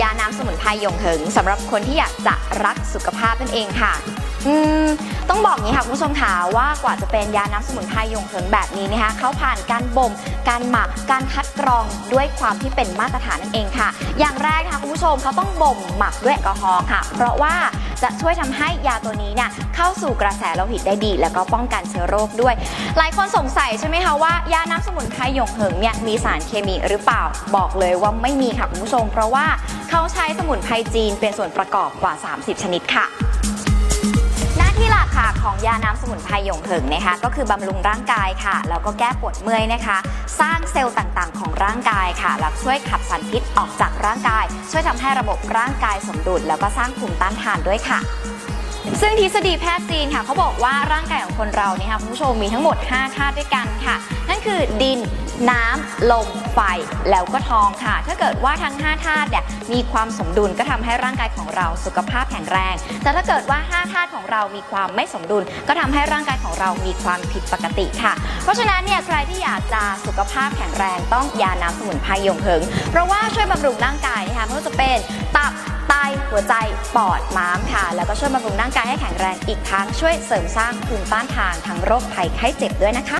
ยาน้ำสมุนไพรหยงเหิงสำหรับคนที่อยากจะรักสุขภาพนั่นเองค่ะต้องบอกงนี้ค่ะคุณผู้ชมค่ะว่ากว่าจะเป็นยาน้ำสมุนไพรหยงเหิงแบบนี้นะคะเขาผ่านการบ่ม การหมัก การคัดกรองด้วยความที่เป็นมาตรฐานนั่นเองค่ะ อย่างแรกนะคะคุณผู้ชมเขาต้องบ่มหมักด้วยแอลกอฮอล์ค่ะ เพราะว่า จะช่วยทำให้ยาตัวนี้เนี่ยเข้าสู่กระแสโลหิตได้ดี แล้วก็ป้องกันเชื้อโรคด้วย หลายคนสงสัยใช่ไหมคะว่ายาน้ำสมุนไพรหยงเหิงเนี่ยมีสารเคมีหรือเปล่าบอกเลยว่าไม่มีค่ะคุณผู้ชม เพราะว่าเขาใช้สมุนไพรจีนเป็นส่วนประกอบกว่า 30 ชนิดค่ะ หน้าที่หลักค่ะของยาน้ำ มุนไพรหยงเถิงนะคะ ก็คือบำรุงร่างกายค่ะ แล้วก็แก้ปวดเมื่อยนะคะ สร้างเซลล์ต่างๆ ของร่างกายค่ะแล้วช่วยขับสารพิษออกจากร่างกาย ช่วยทำให้ระบบร่างกายสมดุล แล้วก็สร้างภูมิต้านทานด้วยค่ะซึ่งทฤษฎีแพทย์จีนค่ะเขาบอกว่าร่างกายของคนเราเนี่ยค่ะคุณผู้ชมมีทั้งหมด 5 ธาตุด้วยกันค่ะ นั่นคือดิน น้ำลมไฟแล้วก็ทองค่ะ ถ้าเกิดว่าทั้ง 5 ธาตุเนี่ยมีความสมดุลก็ทำให้ร่างกายของเราสุขภาพแข็งแรง แต่ถ้าเกิดว่า 5 ธาตุของเรามีความไม่สมดุล ก็ทำให้ร่างกายของเรามีความผิดปกติค่ะ เพราะฉะนั้นเนี่ยใครที่อยากจะสุขภาพแข็งแรงต้องยาน้ำสมุนไพรหยงเหิง เพราะว่าช่วยบำรุงร่างกายนะคะไม่ว่าจะเป็นตับไตหัวใจปอดม้ามค่ะ แล้วก็ช่วยบำรุงร่างกายให้แข็งแรงอีกทั้งช่วยเสริมสร้างภูมิต้านทานทั้งโรคภัยไข้เจ็บด้วยนะคะ